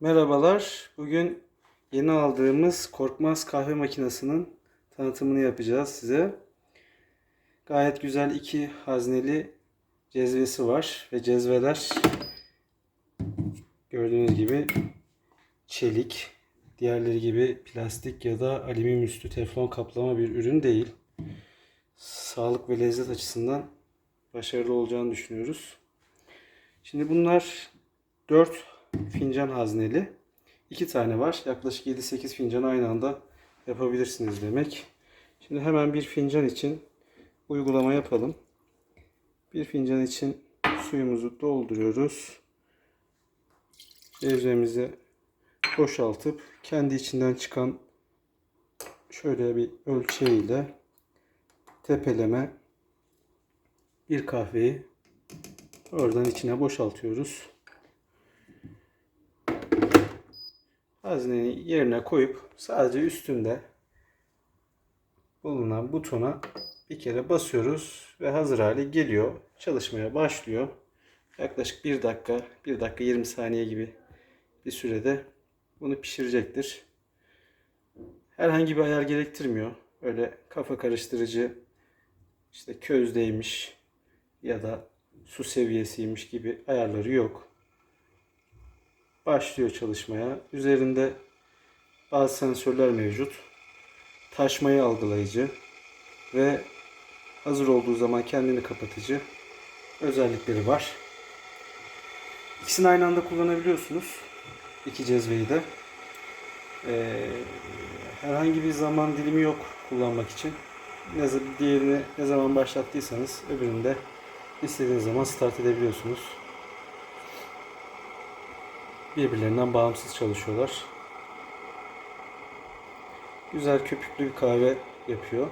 Merhabalar. Bugün yeni aldığımız Korkmaz kahve makinesinin tanıtımını yapacağız size. Gayet güzel iki hazneli cezvesi var ve cezveler gördüğünüz gibi çelik. Diğerleri gibi plastik ya da alüminyum üstü teflon kaplama bir ürün değil. Sağlık ve lezzet açısından başarılı olacağını düşünüyoruz. Şimdi bunlar 4 fincan hazneli. 2 tane var. Yaklaşık 7-8 fincan aynı anda yapabilirsiniz demek. Şimdi hemen bir fincan için uygulama yapalım. Bir fincan için suyumuzu dolduruyoruz. Cezvemizi boşaltıp kendi içinden çıkan şöyle bir ölçeğiyle tepeleme bir kahveyi oradan içine boşaltıyoruz. Hazneyi yerine koyup sadece üstünde bulunan butona bir kere basıyoruz ve hazır hale geliyor. Çalışmaya başlıyor. Yaklaşık 1 dakika, 1 dakika 20 saniye gibi bir sürede bunu pişirecektir. Herhangi bir ayar gerektirmiyor. Öyle kafa karıştırıcı işte közdeymiş ya da su seviyesiymiş gibi ayarları yok başlıyor çalışmaya. Üzerinde bazı sensörler mevcut. Taşmayı algılayıcı ve hazır olduğu zaman kendini kapatıcı özellikleri var. İkisini aynı anda kullanabiliyorsunuz. İki cezveyi de. Ee, herhangi bir zaman dilimi yok kullanmak için. Ne diğerini ne zaman başlattıysanız öbürünü de istediğiniz zaman start edebiliyorsunuz birbirlerinden bağımsız çalışıyorlar. Güzel köpüklü bir kahve yapıyor.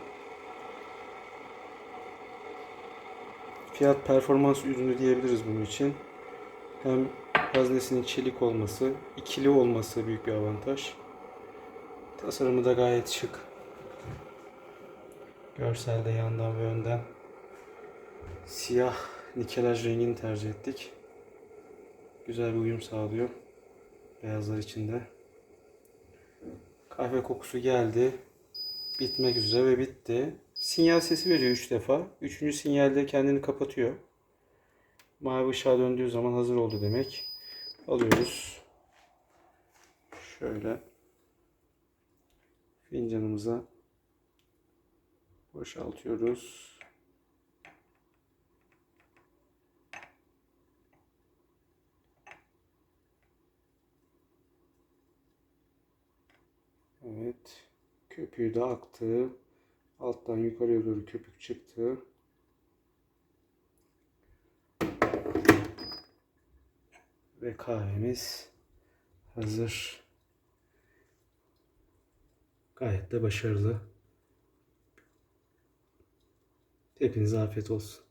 Fiyat performans ürünü diyebiliriz bunun için. Hem haznesinin çelik olması, ikili olması büyük bir avantaj. Tasarımı da gayet şık. Görselde yandan ve önden siyah nikelaj rengini tercih ettik. Güzel bir uyum sağlıyor beyazlar içinde. Kahve kokusu geldi. Bitmek üzere ve bitti. Sinyal sesi veriyor 3 defa. Üçüncü sinyalde kendini kapatıyor. Mavi ışığa döndüğü zaman hazır oldu demek. Alıyoruz. Şöyle fincanımıza boşaltıyoruz. Evet. Köpüğü de aktı. Alttan yukarıya doğru köpük çıktı. Ve kahvemiz hazır. Gayet de başarılı. Hepinize afiyet olsun.